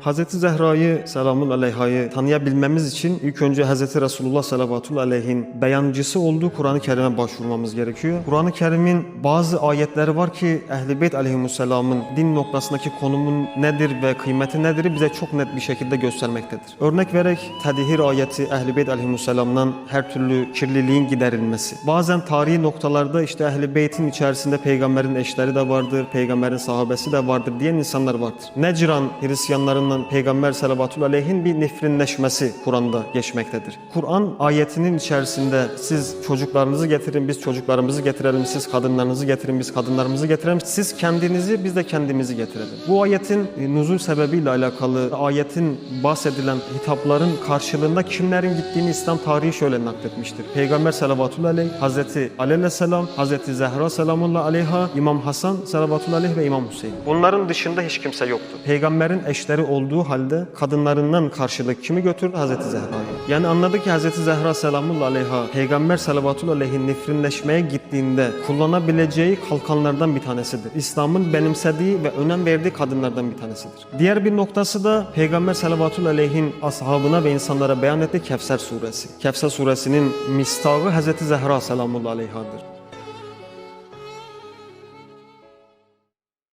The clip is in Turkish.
Hazreti Zehra'yı selamun aleyha'yı tanıyabilmemiz için ilk önce Hazreti Resulullah salavatul aleyhin beyancısı olduğu Kur'an-ı Kerim'e başvurmamız gerekiyor. Kur'an-ı Kerim'in bazı ayetleri var ki Ehl-i Beyt aleyhisselamın din noktasındaki konumun nedir ve kıymeti nedir bize çok net bir şekilde göstermektedir. Örnek vererek Tedhir ayeti Ehl-i Beyt aleyhisselamdan her türlü kirliliğin giderilmesi. Bazen tarihi noktalarda işte Ehl-i Beyt'in içerisinde peygamberin eşleri de vardır, peygamberin sahabesi de vardır diyen insanlar vardır. Necran Hristiyanlarından peygamber salavatul aleyhin bir nefrinleşmesi Kur'an'da geçmektedir. Kur'an ayetinin içerisinde siz çocuklarınızı getirin, biz çocuklarımızı getirelim, siz kadınlarınızı getirin, biz kadınlarımızı getirelim, siz kendinizi, biz de kendimizi getirelim. Bu ayetin e, nuzul sebebiyle alakalı, ayetin bahsedilen hitapların karşılığında kimlerin gittiğini İslam tarihi şöyle nakletmiştir. Peygamber salavatul aleyh, Hazreti aleyhisselam, Hazreti Zehra selamullah aleyha, İmam Hasan salavatul aleyh ve İmam Hüseyin. Bunların dışında hiç kimse yoktu. Peygamberin eşleri olduğu halde kadınlarından karşılık kimi götürdü? Hazreti Zehra'yı. Yani anladı ki Hazreti Zehra selamullah aleyha, Peygamber salavatul aleyhin nefrinleşmeye gittiğinde kullanabileceği kalkanlardan bir tanesidir. İslam'ın benimsediği ve önem verdiği kadınlardan bir tanesidir. Diğer bir noktası da Peygamber salavatul aleyhin ashabına ve insanlara beyan ettiği Kevser suresi. Kevser suresinin mistağı Hazreti Zehra selamullah aleyhadır.